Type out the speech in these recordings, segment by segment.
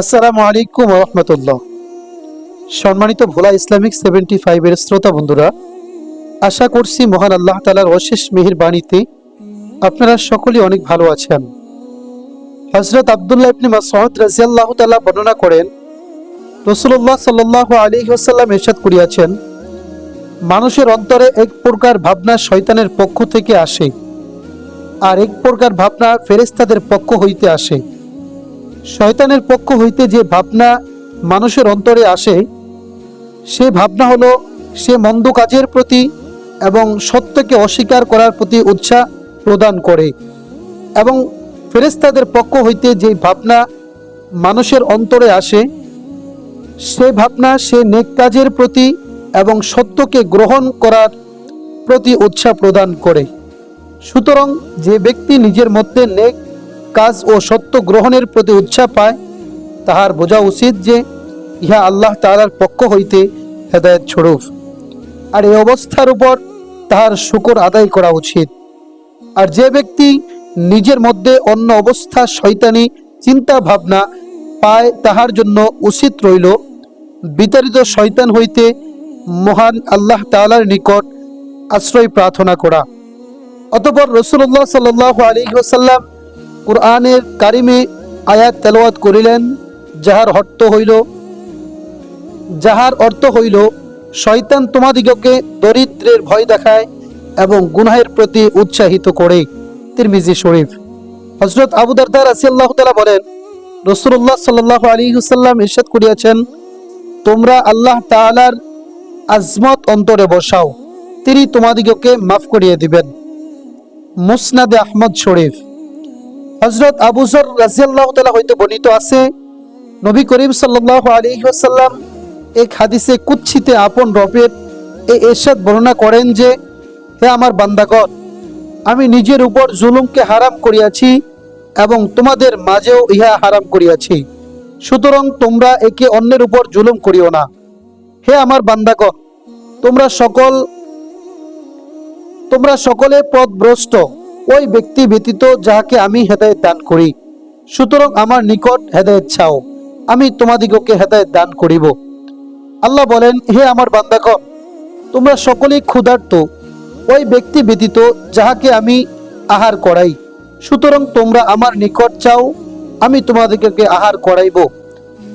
আসসালামু আলাইকুম রহমতুল্লাহ। সম্মানিত ভোলা ইসলামিক সেভেন্টি ফাইভের শ্রোতা বন্ধুরা, আশা করছি মহান আল্লাহ তালার অশেষ মেহির বাণীতে আপনারা সকলেই অনেক ভালো আছেন। হজরত আবদুল্লাহ ইবনে মাসউদ রাজিয়াল্লাহ তাআলা বর্ণনা করেন রসুল্লাহ সাল্লাহ আলী ওসাল্লাম এরশাদ করিয়াছেন, মানুষের অন্তরে এক প্রকার ভাবনা শয়তানের পক্ষ থেকে আসে, আর এক প্রকার ভাবনা ফেরেস্তাদের পক্ষ হইতে আসে। শয়তানের পক্ষ হইতে যে ভাবনা মানুষের অন্তরে আসে, সে ভাবনা হলো সে মন্দ কাজের প্রতি এবং সত্যকে অস্বীকার করার প্রতি উৎসাহ প্রদান করে এবং ফেরেস্তাদের পক্ষ হইতে যে ভাবনা মানুষের অন্তরে আসে, সে ভাবনা সে নেক কাজের প্রতি এবং সত্যকে গ্রহণ করার প্রতি উৎসাহ প্রদান করে। সুতরাং যে ব্যক্তি নিজের মধ্যে নেক কাজ ও সত্য গ্রহণের প্রতি উৎসাহ পায়, তাহার বোঝা উচিত যে ইহা আল্লাহ তাআলার পক্ষ হইতে হেদায়ত স্বরূপ। আর এই অবস্থার উপর তাহার শুকর আদায় করা উচিত। আর যে ব্যক্তি নিজের মধ্যে অন্য অবস্থা শয়তানি চিন্তা ভাবনা পায়, তাহার জন্য উচিত রইল বিতাড়িত শয়তান হইতে মহান আল্লাহ তাআলার নিকট আশ্রয় প্রার্থনা করা। অতপর রসুল্লাহ সাল আলী ওসাল্লাম কোরআনের কারিমে আয়াত তেলাওয়াত করিলেন, যাহার অর্থ হইল, যাহার অর্থ হইল, শয়তান তোমাদিগকে দরিদ্রের ভয় দেখায় এবং গুনাহের প্রতি উৎসাহিত করে। তিরমিজি শরীফ। হজরত আবু দারদার রাসিয়াল্লাহ তালা বলেন রসুল্লাহ সাল্লাহ আলী হুসাল্লাম ইরশাদ করিয়াছেন, তোমরা আল্লাহ তাআলার আজমত অন্তরে বসাও, তিনি তোমাদিগকে মাফ করিয়ে দিবেন। মুসনাদে আহমদ শরীফ। হজরত আবুজর রাজিয়াল্লাহ তালা হইতে বর্ণিত আছে, নবী করিম সাল্লাহ এক হাদিসে কুচ্ছিতে আপন রবের এ এরশাদ বর্ণনা করেন যে, হে আমার বান্দাগণ, আমি নিজের উপর জুলুমকে হারাম করিয়াছি এবং তোমাদের মাঝেও ইহা হারাম করিয়াছি। সুতরাং তোমরা একে অন্যের উপর জুলুম করিও না। হে আমার বান্দাগণ, তোমরা সকল, তোমরা সকলে পথভ্রষ্ট। ওই ব্যক্তি ব্যতীত যাহাকে আমি হেদায়েত দান করি। সুতরাং আমার নিকট হেদায়েত চাও, আমি তোমাদিগকে হেদায়েত দান করিব। আল্লাহ বলেন, হে আমার বান্দাগণ, তোমরা সকলেই ক্ষুধার্ত, ওই ব্যক্তি ব্যতীত যাহাকে আমি আহার করাই। সুতরাং তোমরা আমার নিকট চাও, আমি তোমাদিগকে আহার করাইব।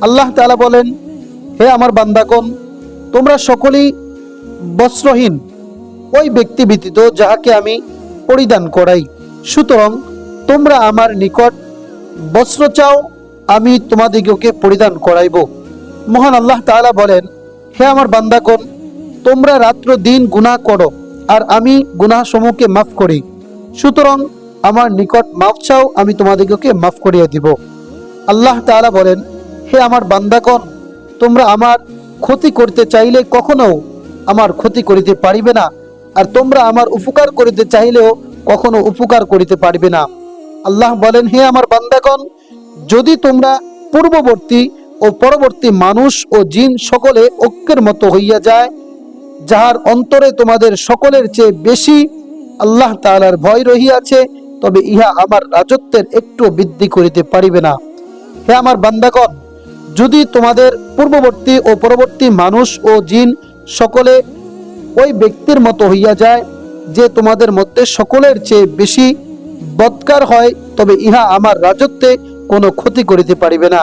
আল্লাহ তালা বলেন, হে আমার বান্দাগণ, তোমরা সকলেই বস্ত্রহীন, ওই ব্যক্তি ব্যতীত যাহাকে আমি পরিধান করাই। সুতরাং তোমরা আমার নিকট বস্ত্র চাও, আমি তোমাদিগকে পরিধান করাইব। মহান আল্লাহ তাআলা বলেন, হে আমার বান্দাগণ, তোমরা রাত্র দিন গুনাহ করো, আর আমি গুনাহ সমূহকে মাফ করি। সুতরাং আমার নিকট মাফ চাও, আমি তোমাদিগকে মাফ করিয়া দিব। আল্লাহ তাআলা বলেন, হে আমার বান্দাগণ, তোমরা আমার ক্ষতি করতে চাইলে কখনো আমার ক্ষতি করিতে পারিবে না। আর তোমরা আমার উপকার করিতে চাইলেও কখনো উপকার করিতে পারবে না। আল্লাহ বলেন, হে আমার বান্দাগণ, যদি তোমরা পূর্ববর্তী ও পরবর্তী মানুষ ও জিন সকলে ঐক্যের মতো হইয়া যায়, যাহার অন্তরে তোমাদের সকলের চেয়ে বেশি আল্লাহ তাআলার ভয় রহিয়াছে, তবে ইহা আমার রাজত্বের একটু বৃদ্ধি করিতে পারিবে না। হে আমার বান্দাগণ, যদি তোমাদের পূর্ববর্তী ও পরবর্তী মানুষ ও জিন সকলে ওই ব্যক্তির মতো হইয়া যায় যে তোমাদের মধ্যে সকলের চেয়ে বেশি বৎকার হয়, তবে ইহা আমার রাজত্বে কোনো ক্ষতি করিতে পারিবে না।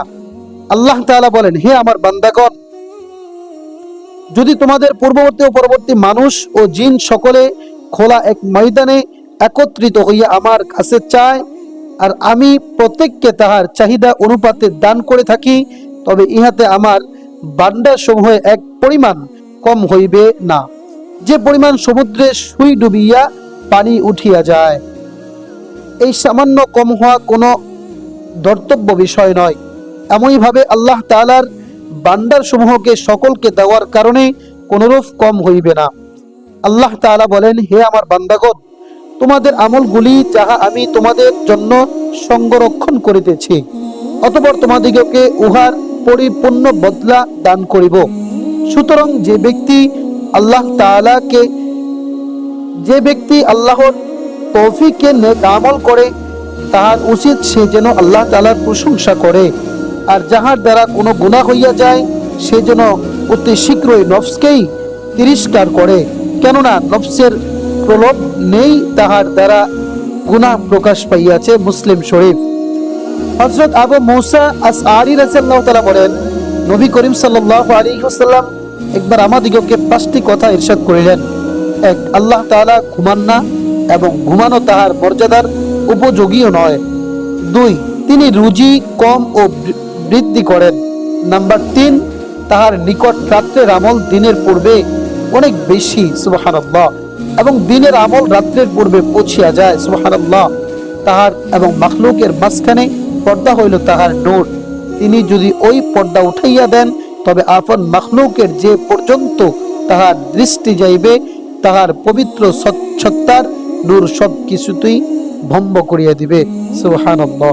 আল্লাহ তাআলা বলেন, হে আমার বান্দাগণ, যদি তোমাদের পূর্ববর্তী ও পরবর্তী মানুষ ও জিন সকলে খোলা এক ময়দানে একত্রিত হইয়া আমার কাছে চায়, আর আমি প্রত্যেককে তাহার চাহিদা অনুপাতে দান করে থাকি, তবে ইহাতে আমার বান্ডার সমূহ এক পরিমাণ কম হইবে না। যে পরিমাণ সমুদ্রে সুই ডুবিয়া পানি উঠিয়া যায়। এই সামান্য কম হওয়া কোনো ধর্তব্য বিষয় নয়। এমনইভাবে আল্লাহ তাআলার বান্দার সমূহকে সকলকে দেওয়ার কারণে কোনরূপ কম হইবে না। আল্লাহ তাআলা বলেন, হে আমার বান্দাগণ, তোমাদের আমলগুলি যাহা আমি তোমাদের জন্য সংরক্ষণ করিতেছি, অতপর তোমাদিগকে উহার পরিপূর্ণ বদলা দান করিব। সুতরাং যে ব্যক্তি আল্লাহ তাআলাকে যে ব্যক্তি আল্লাহর তৌফিককে আমল করে, তাহার উচিত সে যেন আল্লাহ তাআলার প্রশংসা করে। আর যাহার দ্বারা কোনো গুনাহ হইয়া যায়, সে যেন অতি শীঘ্রই নফসকেই তিরস্কার করে। কেননা নফসের প্রলোভ নেই, তাহার দ্বারা গুনাহ প্রকাশ পাইয়াছে মুসলিম শরীফ। হজরত আবু মৌসা আস আরি রাজিয়াল্লাহ তালা বলেন, নবী করিম সাল্লাহ আলী ওসাল্লাম একবার আমাদিগকে পাঁচটি কথা ইরশাদ করিলেন। এক, আল্লাহ তাআলা ঘুমান না এবং ঘুমানো তাহার মর্যাদার উপযোগীও নয়। দুই, তিনি রুজি, কম ও বৃদ্ধি করেন। নাম্বার তিন, তাহার নিকট রাত্রের আমল দিনের পূর্বে অনেক বেশি, সুবহানাল্লাহ, এবং দিনের আমল রাত্রের পূর্বে পৌঁছিয়া যায়, সুবহানাল্লাহ। তাহার এবং মাখলুকের মাঝখানে পর্দা হইল তাহার নোট তিনি যদি ওই পর্দা উঠাইয়া দেন তবে আপন মখলুকের যে পর্যন্ত তাহার দৃষ্টি যাইবে, তাহার পবিত্র সচ্ছত্তার নূর সব কিছুতেই ভম্ব করিয়া দিবে। সুবহানাল্লাহ।